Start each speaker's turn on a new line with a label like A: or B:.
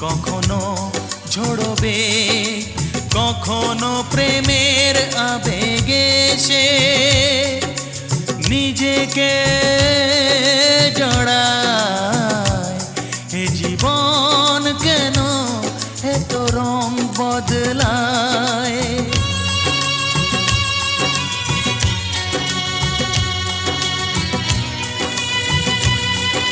A: কখনো ঝড়বে কখনো প্রেমের আবেগে সে নিজেকে জড়ায়। জীবন কেন এত রং বদলা